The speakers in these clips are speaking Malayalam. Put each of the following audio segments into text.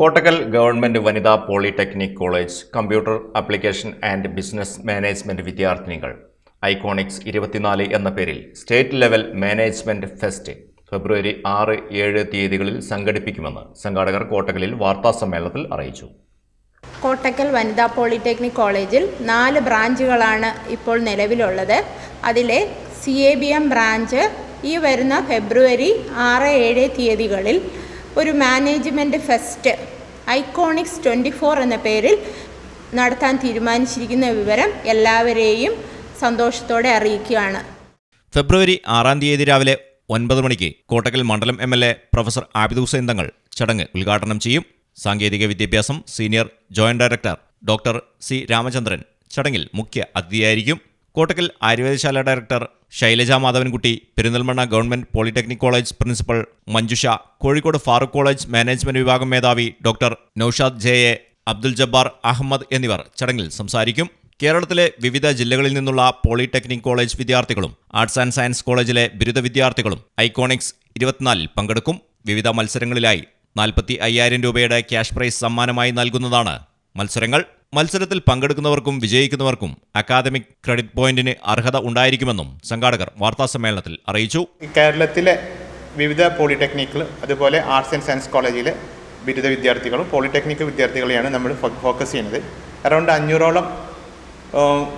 കോട്ടക്കൽ ഗവൺമെന്റ് വനിതാ polytechnic college computer application and business management വിദ്യാർത്ഥിനികൾ Iconics ഇരുപത്തിനാല് എന്ന പേരിൽ state level management fest February ആറ് ഏഴ് തീയതികളിൽ സംഘടിപ്പിക്കുമെന്ന് സംഘാടകർ കോട്ടക്കലിൽ വാർത്താസമ്മേളനത്തിൽ അറിയിച്ചു. കോട്ടക്കൽ വനിതാ പോളിടെക്നിക് കോളേജിൽ നാല് ബ്രാഞ്ചുകളാണ് ഇപ്പോൾ നിലവിലുള്ളത്. അതിലെ C A B M branch ഈ വരുന്ന ഫെബ്രുവരി ആറ് ഏഴ് തീയതികളിൽ ഒരു management fest Iconics twenty four എന്ന പേരിൽ നടത്താൻ തീരുമാനിച്ചിരിക്കുന്ന വിവരം എല്ലാവരെയും സന്തോഷത്തോടെ അറിയിക്കുകയാണ്. ഫെബ്രുവരി ആറാം തീയതി രാവിലെ ഒൻപത് മണിക്ക് കോട്ടക്കൽ മണ്ഡലം M L A professor Abid Hussain Thangal ചടങ്ങ് ഉദ്ഘാടനം ചെയ്യും. സാങ്കേതിക വിദ്യാഭ്യാസം senior joint director doctor C Ramachandran ചടങ്ങിൽ മുഖ്യ അതിഥിയായിരിക്കും. Kottakkal Ayurvedashala director Shailaja Madhavankutty Perinthalmanna government polytechnic college principal Manjusha Kozhikode Farook college management വിഭാഗം മേധാവി doctor Noushad J A Abdul Jabbar Ahmed എന്നിവർ ചടങ്ങിൽ സംസാരിക്കും. കേരളത്തിലെ വിവിധ ജില്ലകളിൽ നിന്നുള്ള പോളിടെക്നിക് കോളേജ് വിദ്യാർത്ഥികളും ആർട്സ് ആൻഡ് സയൻസ് കോളേജിലെ ബിരുദ വിദ്യാർത്ഥികളും ഐക്കോണിക്സ് ഇരുപത്തിനാലിൽ പങ്കെടുക്കും. വിവിധ മത്സരങ്ങളിലായി നാൽപ്പത്തി അയ്യായിരം രൂപയുടെ ക്യാഷ് പ്രൈസ് സമ്മാനമായി നൽകുന്നതാണ് മത്സരങ്ങൾ. മത്സരത്തിൽ പങ്കെടുക്കുന്നവർക്കും വിജയിക്കുന്നവർക്കും അക്കാദമിക് ക്രെഡിറ്റ് പോയിന്റിന് അർഹത ഉണ്ടായിരിക്കുമെന്നും സംഘാടകർ വാർത്താസമ്മേളനത്തിൽ അറിയിച്ചു. കേരളത്തിലെ വിവിധ പോളിടെക്നിക്കിൽ അതുപോലെ ആർട്സ് ആൻഡ് സയൻസ് കോളേജിലെ ബിരുദ വിദ്യാർത്ഥികളും പോളിടെക്നിക് വിദ്യാർത്ഥികളെയാണ് നമ്മൾ ഫോക്കസ് ചെയ്യുന്നത്. അറൗണ്ട് അഞ്ഞൂറോളം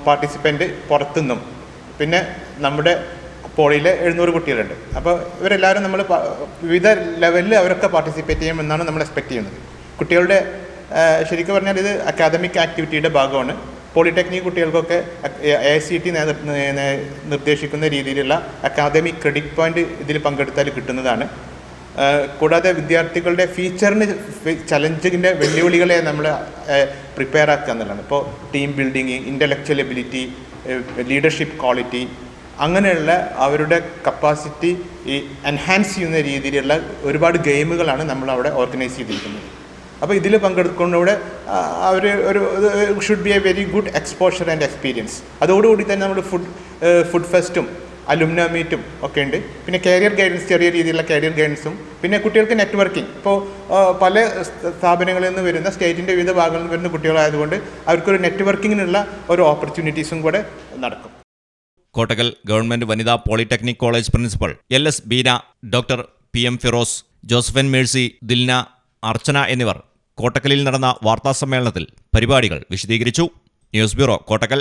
പാർട്ടിസിപ്പന്റ് പുറത്തുനിന്നും. പിന്നെ നമ്മുടെ പോളിയിലെ എഴുന്നൂറ് കുട്ടികളുണ്ട്. അപ്പോൾ ഇവരെല്ലാവരും നമ്മൾ വിവിധ ലെവലിൽ അവരൊക്കെ പാർട്ടിസിപ്പേറ്റ് ചെയ്യുമെന്നാണ് നമ്മൾ എക്സ്പെക്ട് ചെയ്യുന്നത്. കുട്ടികളുടെ ശരിക്കും പറഞ്ഞാൽ ഇത് അക്കാദമിക് ആക്ടിവിറ്റിയുടെ ഭാഗമാണ്. പോളിടെക്നിക് കുട്ടികൾക്കൊക്കെ എ സി ടി നിർദ്ദേശിക്കുന്ന രീതിയിലുള്ള അക്കാദമിക് ക്രെഡിറ്റ് പോയിന്റ് ഇതിൽ പങ്കെടുത്താൽ കിട്ടുന്നതാണ്. കൂടാതെ വിദ്യാർത്ഥികളുടെ ഫീച്ചറിന് ചലഞ്ചിന്റെ വെല്ലുവിളികളെ നമ്മൾ പ്രിപ്പയർ ആക്കുക എന്നുള്ളതാണ്. ഇപ്പോൾ team building intellectual ability leadership quality അങ്ങനെയുള്ള അവരുടെ കപ്പാസിറ്റി ഈ എൻഹാൻസ് ചെയ്യുന്ന രീതിയിലുള്ള ഒരുപാട് ഗെയിമുകളാണ് നമ്മൾ അവിടെ ഓർഗനൈസ് ചെയ്തിരിക്കുന്നത്. അപ്പോൾ ഇതിൽ പങ്കെടുക്കുന്നവിടെ അവർ ഒരു should be a very good exposure and experience അതോടുകൂടി തന്നെ നമ്മൾ ഫുഡ് ഫുഡ് ഫെസ്റ്റും അലുമിന മീറ്റും ഒക്കെ ഉണ്ട്. പിന്നെ കരിയർ ഗൈഡൻസ് ചെറിയ രീതിയിലുള്ള കരിയർ ഗൈഡൻസും പിന്നെ കുട്ടികൾക്ക് നെറ്റ്വർക്കിംഗ് ഇപ്പോൾ പല സ്ഥാപനങ്ങളിൽ നിന്ന് വരുന്ന സ്റ്റേറ്റിന്റെ വിവിധ ഭാഗങ്ങളിൽ നിന്ന് വരുന്ന കുട്ടികളായതുകൊണ്ട് അവർക്കൊരു നെറ്റ്വർക്കിങ്ങിനുള്ള ഒരു ഓപ്പർച്യൂണിറ്റീസും കൂടെ നടക്കും. കോട്ടക്കൽ ഗവൺമെന്റ് വനിതാ polytechnic college principal L S Beena doctor P M Firoz Josephine Mercy Dilna Archana എന്നിവർ കോട്ടക്കലിൽ നടന്ന വാർത്താസമ്മേളനത്തിൽ പരിപാടികൾ വിശദീകരിച്ചു. News bureau Kottakkal.